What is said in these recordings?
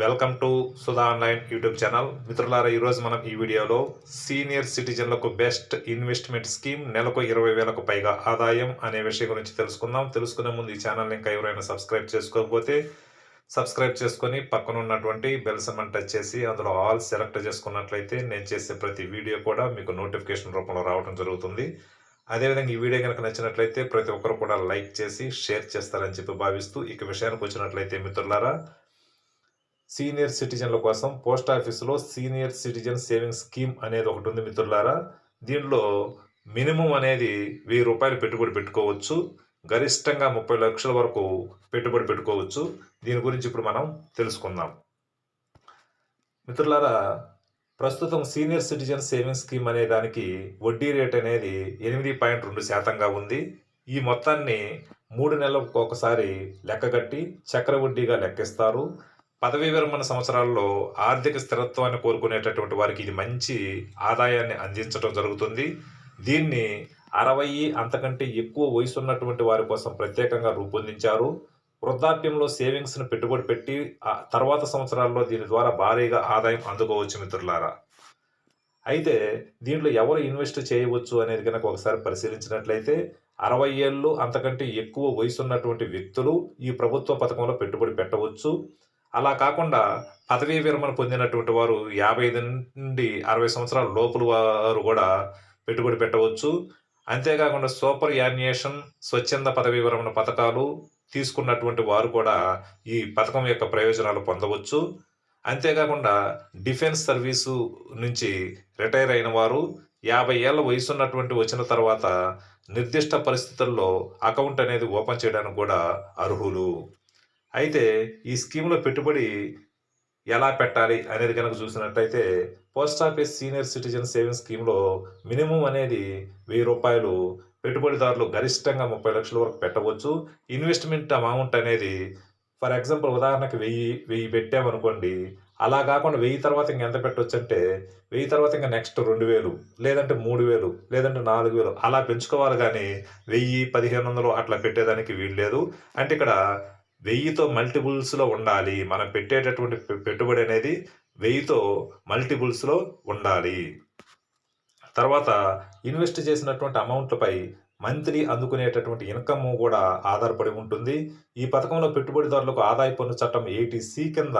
Welcome to Sudha online YouTube channel. మిత్రులారా ఈరోజు మనం ఈ వీడియోలో సీనియర్ సిటిజన్లకు బెస్ట్ ఇన్వెస్ట్మెంట్ స్కీమ్ నెలకు ఇరవై వేలకు పైగా ఆదాయం అనే విషయం గురించి తెలుసుకుందాం. తెలుసుకునే ముందు ఈ ఛానల్ని ఇంకా ఎవరైనా సబ్స్క్రైబ్ చేసుకోకపోతే సబ్స్క్రైబ్ చేసుకొని పక్కన ఉన్నటువంటి బెల్ సమ్మన్ టచ్ చేసి అందులో ఆల్ సెలెక్ట్ చేసుకున్నట్లయితే నేను చేసే ప్రతి వీడియో కూడా మీకు నోటిఫికేషన్ రూపంలో రావడం జరుగుతుంది. అదేవిధంగా ఈ వీడియో కనుక నచ్చినట్లయితే ప్రతి ఒక్కరు కూడా లైక్ చేసి షేర్ చేస్తారని చెప్పి భావిస్తూ ఇక విషయానికి వచ్చినట్లయితే మిత్రులారా సీనియర్ సిటిజన్ల కోసం పోస్ట్ ఆఫీసులో సీనియర్ సిటిజన్ సేవింగ్స్ స్కీమ్ అనేది ఒకటి ఉంది మిత్రులారా. దీనిలో మినిమం అనేది వెయ్యి రూపాయలు పెట్టుబడి పెట్టుకోవచ్చు. గరిష్టంగా ముప్పై లక్షల వరకు పెట్టుబడి పెట్టుకోవచ్చు. దీని గురించి ఇప్పుడు మనం తెలుసుకుందాం. మిత్రులారా ప్రస్తుతం సీనియర్ సిటిజన్ సేవింగ్స్ స్కీమ్ అనే దానికి వడ్డీ రేట్ అనేది ఎనిమిది పాయింట్ రెండు శాతంగా ఉంది. ఈ మొత్తాన్ని మూడు నెలలకు ఒకసారి లెక్కగట్టి చక్ర వడ్డీగా లెక్కిస్తారు. పదవీ విరమణ సంవత్సరాల్లో ఆర్థిక స్థిరత్వాన్ని కోరుకునేటటువంటి వారికి ఇది మంచి ఆదాయాన్ని అందించడం జరుగుతుంది. దీన్ని అరవై అంతకంటే ఎక్కువ వయసు ఉన్నటువంటి వారి కోసం ప్రత్యేకంగా రూపొందించారు. వృద్ధాప్యంలో సేవింగ్స్ను పెట్టుబడి పెట్టి ఆ తర్వాత సంవత్సరాల్లో దీని ద్వారా భారీగా ఆదాయం అందుకోవచ్చు మిత్రులారా. అయితే దీంట్లో ఎవరు ఇన్వెస్ట్ చేయవచ్చు అనేది కనుక ఒకసారి పరిశీలించినట్లయితే అరవై ఏళ్ళు అంతకంటే ఎక్కువ వయసు ఉన్నటువంటి వ్యక్తులు ఈ ప్రభుత్వ పథకంలో పెట్టుబడి పెట్టవచ్చు. అలా కాకుండా పదవీ విరమణ పొందినటువంటి వారు యాభై ఐదు నుండి అరవై సంవత్సరాల లోపల వారు కూడా పెట్టుబడి పెట్టవచ్చు. అంతేకాకుండా సూపర్ యానియేషన్ స్వచ్ఛంద పదవీ విరమణ పథకాలు తీసుకున్నటువంటి వారు కూడా ఈ పథకం యొక్క ప్రయోజనాలు పొందవచ్చు. అంతేకాకుండా డిఫెన్స్ సర్వీసు నుంచి రిటైర్ అయిన వారు యాభై ఏళ్ళ వయసు ఉన్నటువంటి వచ్చిన తర్వాత నిర్దిష్ట పరిస్థితుల్లో అకౌంట్ అనేది ఓపెన్ చేయడానికి కూడా అర్హులు. అయితే ఈ స్కీమ్లో పెట్టుబడి ఎలా పెట్టాలి అనేది కనుక చూసినట్లయితే post office senior citizen savings స్కీమ్లో మినిమం అనేది వెయ్యి రూపాయలు పెట్టుబడిదారులు గరిష్టంగా ముప్పై లక్షల వరకు పెట్టవచ్చు. ఇన్వెస్ట్మెంట్ అమౌంట్ అనేది ఫర్ ఎగ్జాంపుల్ ఉదాహరణకి వెయ్యి వెయ్యి పెట్టామనుకోండి అలా కాకుండా వెయ్యి తర్వాత ఇంక ఎంత పెట్టవచ్చు అంటే వెయ్యి తర్వాత ఇంకా నెక్స్ట్ రెండు వేలు లేదంటే మూడు వేలు లేదంటే నాలుగు వేలు అలా పెంచుకోవాలి కానీ వెయ్యి పదిహేను వందలు అట్లా పెట్టేదానికి వీలు లేదు అంటే ఇక్కడ వెయ్యితో మల్టిపుల్స్లో ఉండాలి. మనం పెట్టేటటువంటి పెట్టుబడి అనేది వెయ్యితో మల్టిపుల్స్లో ఉండాలి. తర్వాత ఇన్వెస్ట్ చేసినటువంటి అమౌంట్లపై మంత్లీ అందుకునేటటువంటి ఇన్కమ్ కూడా ఆధారపడి ఉంటుంది. ఈ పథకంలో పెట్టుబడిదారులకు ఆదాయ పన్ను చట్టం ఎయిటీ సి కింద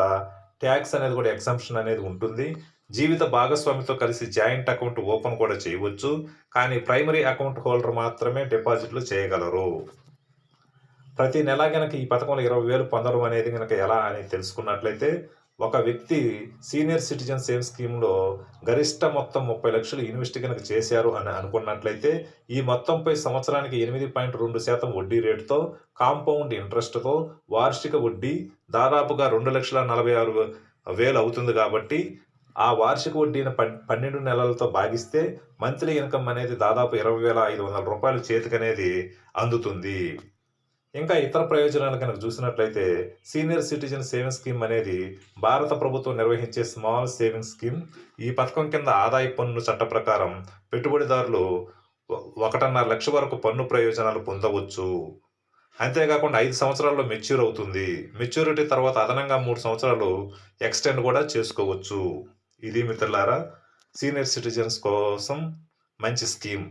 ట్యాక్స్ అనేది కూడా ఎగ్జంప్షన్ అనేది ఉంటుంది. జీవిత భాగస్వామితో కలిసి జాయింట్ అకౌంట్ ఓపెన్ కూడా చేయవచ్చు. కానీ ప్రైమరీ అకౌంట్ హోల్డర్ మాత్రమే డిపాజిట్లు చేయగలరు. ప్రతి నెల గనక ఈ పథకంలో ఇరవై వేలు పొందడం అనేది గనక ఎలా అని తెలుసుకున్నట్లయితే ఒక వ్యక్తి సీనియర్ సిటిజన్ సేవ్ స్కీమ్లో గరిష్ట మొత్తం ముప్పై లక్షలు ఇన్వెస్ట్ కనుక చేశారు అని అనుకున్నట్లయితే ఈ మొత్తంపై సంవత్సరానికి ఎనిమిది పాయింట్ రెండు శాతం వడ్డీ రేటుతో కాంపౌండ్ ఇంట్రెస్ట్తో వార్షిక వడ్డీ దాదాపుగా రెండు లక్షల నలభై ఆరు వేలు అవుతుంది కాబట్టి ఆ వార్షిక వడ్డీని పన్నెండు నెలలతో భాగిస్తే మంత్లీ ఇన్కమ్ అనేది దాదాపు ఇరవై వేల ఐదు వందల రూపాయలు చేతికనేది అందుతుంది. ఇంకా ఇతర ప్రయోజనాలు కనుక చూసినట్లయితే సీనియర్ సిటిజన్ సేవింగ్ స్కీమ్ అనేది భారత ప్రభుత్వం నిర్వహించే స్మాల్ సేవింగ్స్ స్కీమ్. ఈ పథకం కింద ఆదాయ పన్ను చట్ట ప్రకారం పెట్టుబడిదారులు ఒకటిన్నర లక్ష వరకు పన్ను ప్రయోజనాలు పొందవచ్చు. అంతేకాకుండా ఐదు సంవత్సరాల్లో మెచ్యూర్ అవుతుంది. మెచ్యూరిటీ తర్వాత అదనంగా మూడు సంవత్సరాలు ఎక్స్టెండ్ కూడా చేసుకోవచ్చు. ఇది మిత్రులారా సీనియర్ సిటిజన్స్ కోసం మంచి స్కీమ్.